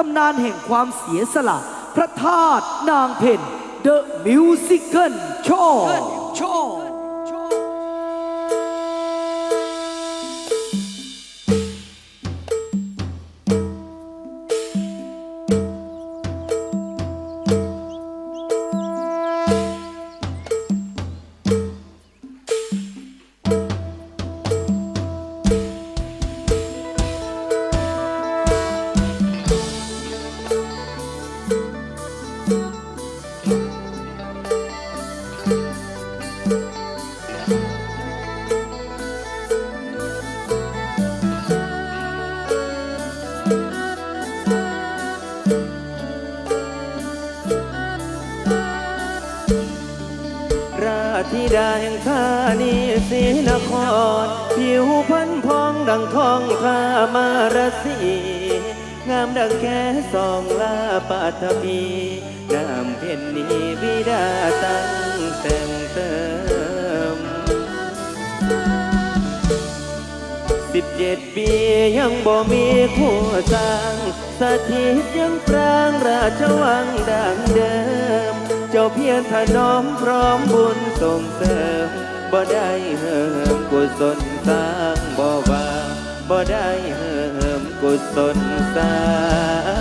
ตำนานแห่งความเสียสละ พระธาตุนางเพ็ญ The Musical Show ราธิ ดาแห่งธานีศรีนคร ผิวพันพองดังทองพามาราศีงามดังแค่สองลาปาทพีน้ำเพ็ญนีบิดาตั้งแต่งเติมสิบเจ็ดปียังบ่มีคู่สร้างสถิตยังปรางราชวังดังเดิม เจ้าเพียรถนอมพร้อมบุญส่งเสริมบ่ได้เหิมกุศลสร้างบ่วางบ่ได้เหิมกุศลสร้าง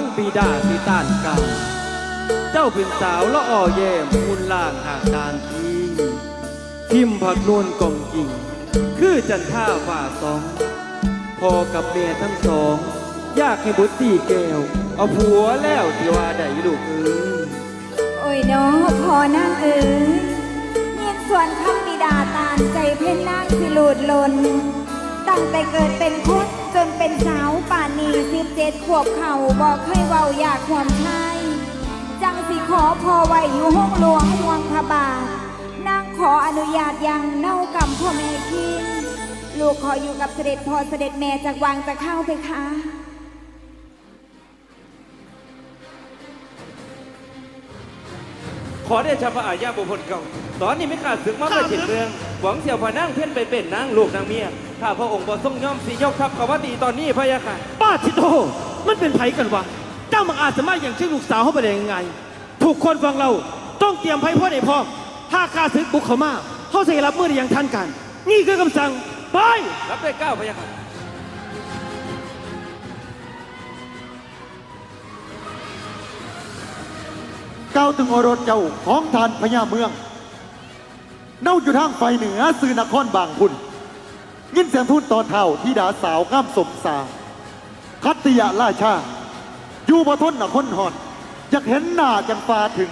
งบีดาสิตานเก่า เจ้าเป็นสาวละอ่อแย่มมุนล่างหากดานทีทิมผักนวลกลมกิ่ง คือจันท่าฝ่าสอง พอกับเมียทั้งสองอยากให้บุตรตีแก้ว เอาผัวแล้วที่ว่าได้ลูกเอ๋ยโอ้ยเนาะพอนั่งเอ๋ยเมียนส่วนคำบิดาตานใจเพ่นนางสิหลูดลน ตั้งแต่เกิดเป็นคน จนเป็นสาวป่านนี้สิบเจ็ดขวบเข่าบอกเคยเว้าอยากความชายจังสิขอพอไว้อยู่ห้องหลวงห่วงพระบาทนางขออนุญาตยังเน่ากรรมพ่อแม่คิงลูกขออยู่กับเสด็จพ่อเสด็จแม่จากวังจะเข้าไปคะขอได้ชาพระอาญาบุพลเก่าตอนนี้ไม่ขาดศึกมาไปถิดเมือง หวังเสี่ยวพานั่งเพ่นไปเป็นนางลูกนางเมีย ถ้าพระองค์บ่ทรงยอมสิยกทัพเขาว่าตีตอนนี้พะยะค่ะ ป้าทิโต มันเป็นไผกันวะ เจ้ามังอาจสามารถอย่างชื่อลูกสาวเขาไปได้ยังไง ถูกคนฟังเราต้องเตรียมไพ่พ่อในพร้อมถ้าข้าศึกบุกเขามาเขาจะรับมือได้อย่างทันกันนี่คือคำสั่งไป รับได้เก้าพะยะค่ะ เก้าวถึงโอรสเจ้าของทานพญาเมือง เน่าอยู่ทางไฟเหนือสื่อนครบางพุนยิน เสียงทูตต่อเท่าที่ดาสาวข้ามสมสาคัตติยะราชา อยู่บทนนครหอนอยากเห็นหน้าจังฟ้าถึง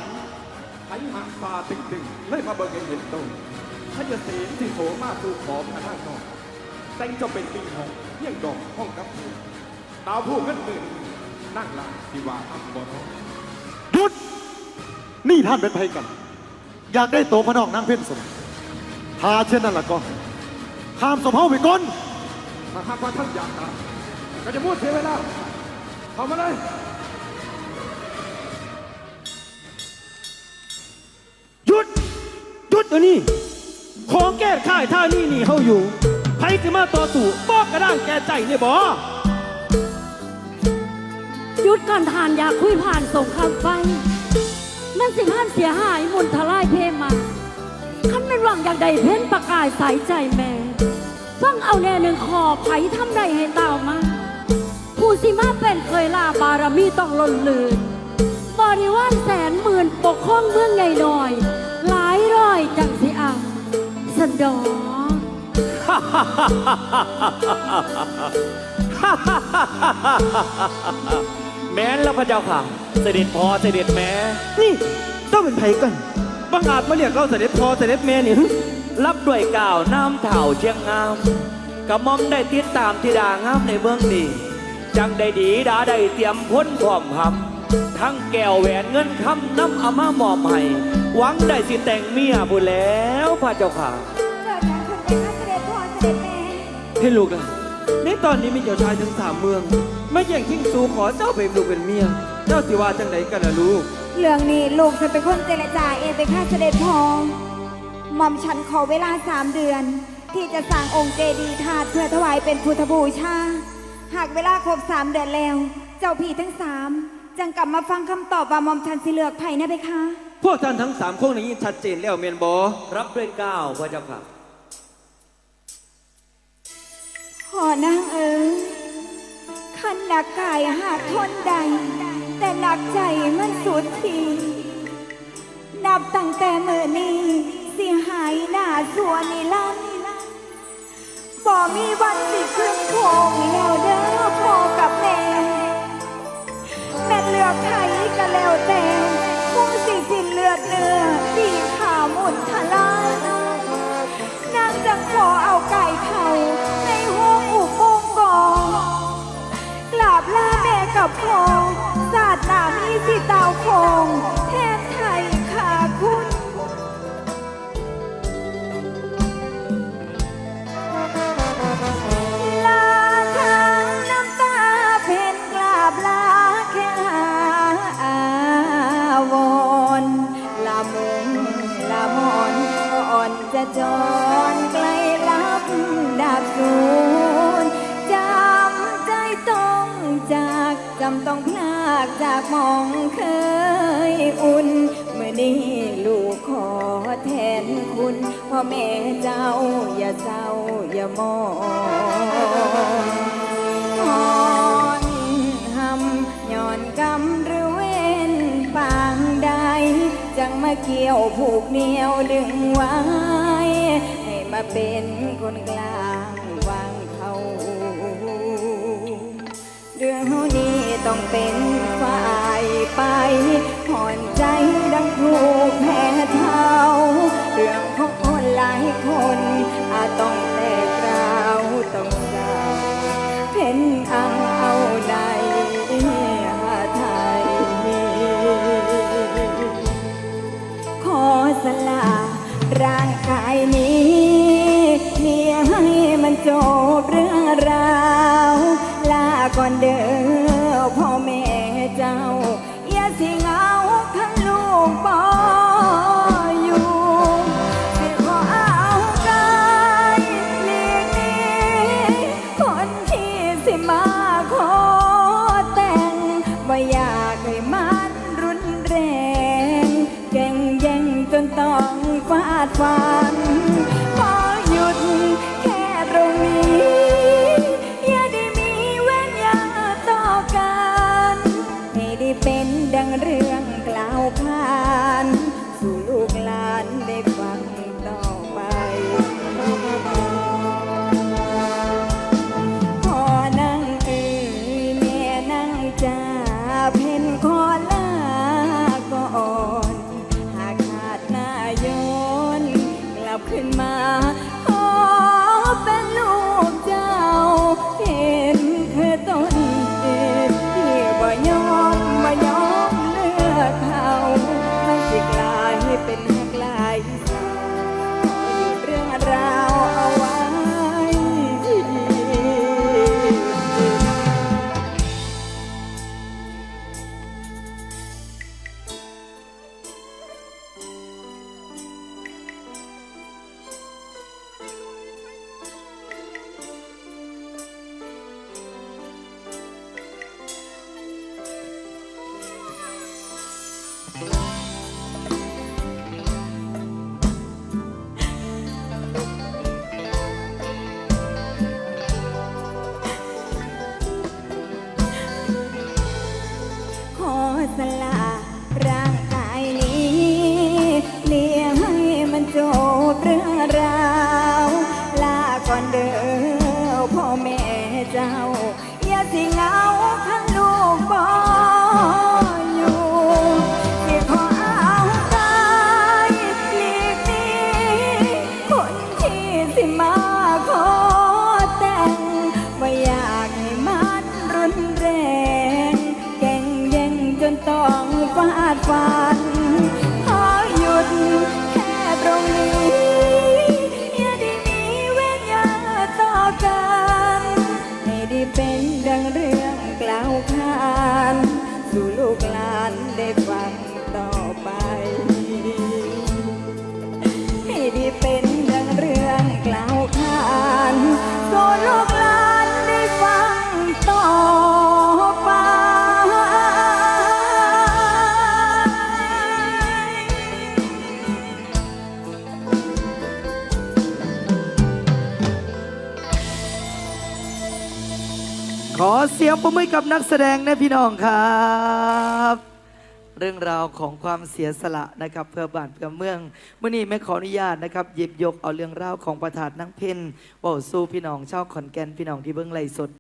ไผหางฟ้าตึงตึงๆเลยมาเบิกให้เห็นตรงพระยาเสนที่โถมาสู่ขอมกันทางนอกแต่งเจ้าเป็นปีหองเยี่ยงดอกห้องกับผู้ดาวผู้เงินหมื่นนั่งลาที่ว่าอับบอนองหยุด นี่ท่านเป็นไพกัน อยากได้โตวพระนองนางเพ่นสมถ้าเช่นนั้นล่ะก็ ข้ามสมเฮาไปก่อนถ้าหากว่าท่านอยากตายก็จะพูดเสียเวลาเข้ามาเลยหยุดหยุดเดี๋ยวนี้ของแก้ข่ายท่านี่นี่เขาอยู่ไผส่สิมาต่อสู้บอกกระด้างแก่ใจเนี่ยบ่หยุดก่อนทานอยากคุยผ่านสงครามไฟมันสิผ่านเสียหายมุนทลายเพมาคันเป็นหวังอยากได้เพ้นประกายใสใจแม่ ฟังเอาแน่หนึ่งขอไผทำได้ให้เต่ามาผู้สิมาเป็นเคยลาบารมีต้องล้นเลืนบริวารแสนหมื่นปกครองเมืองใหญ่หน่อย หลายร้อยจังสิอ่ำสันดอแม้นแล้วพระเจ้าค่ะ เสด็จพอเสด็จแม่นี่ต้องเป็นไผกันบังอาจมาเรียกเขาเสด็จพอเสด็จแม่นี่หึ รับด้วยก่าวน้ำเถ่าเชียงงามกระหม่อมได้ติดตามธิดางามในเมืองนี้ จังได้ดีดาได้เตรียมพ้นพร้อมหำทั้งแก้วแหวนเงินคำน้ำอามาหมอบให้หวังได้สิแต่งเมียบุแล้วพระเจ้าค่ะเกิดจากคุณเป็นข้าเสด็จพ่อเสด็จแม่ให้ลูกล่ะในตอนนี้มีเจ้าชายถึงสามเมืองมาแย่งชิงสู่ขอเจ้าเป็นลูกเป็นเมีย เจ้าสิว่าจังไดกันล่ะลูก เรื่องนี้ลูกจะเป็นคนเจรจาเองเป็นข้าเสด็จพ่อ หม่อมฉันขอเวลาสามเดือน ที่จะสร้างองค์เจดีย์ธาตุเพื่อถวายเป็นพุทธบูชา หากเวลาครบสามเดือนแล้ว เจ้าพี่ทั้งสามจังกลับมาฟังคำตอบว่าหม่อมฉันสิเลือกไผ่นะเพคะ พวกท่านทั้งสามคงได้ยินชัดเจนแล้วเมียนบอรับด้วยก้าวพระเจ้าค่ะขอนางเอ๋ยขันหนักกายหากทนใด แต่หนักใจมันสุดที นับตั้งแต่เมื่อนี้สิหายหน้า สัวนิลันบ่มีวันสิขึ้นโคงแล้วเด้อพ่อกับแม่ แม่เลือกไทยก็แล้วแต่คงสิสิ้นเลือดเนื้อที่ขาหมุนทะลายนางจังขอเอาไก่เขาในห้องอุโปงกอกราบลาแม่กับพ่อศาสนามีสิเตาคง จะจรไกลลับดาบสูนจำใจต้องจากจำต้องพลากจากมองเคยอุ่น เมื่อนี้ลูกขอแทนคุณพ่อแม่เจ้าอย่าเศร้าอย่ามอง มาเกี่ยวผูกเหนียวดึงไว้ ให้มาเป็นคนกลางวางเขาเรื่องนี้ต้องเป็นฝ่ายไปากให้มันรุนแรง แก่งแย่งจนต้องฟาดฟัน ฟาดฟันขอหยุดแค่ตรงนี้อย่าได้มีเว้นยาต่อกันให้ได้เป็นดังเรื่องกล่าวขานสู่ลูกหลานได้ฟั ขอเสียงประมือกับนักแสดงนะพี่น้องครับ เรื่องราวของความเสียสละนะครับ เพื่อบ้านเพื่อเมืองเมื่อนี้แม่ขออนุญาตนะครับหยิบยกเอาเรื่องราวของประธานนังเพนบ่าสู้พี่น้องชาวขอนแก่นพี่น้องที่เบื้องไลฟ์สด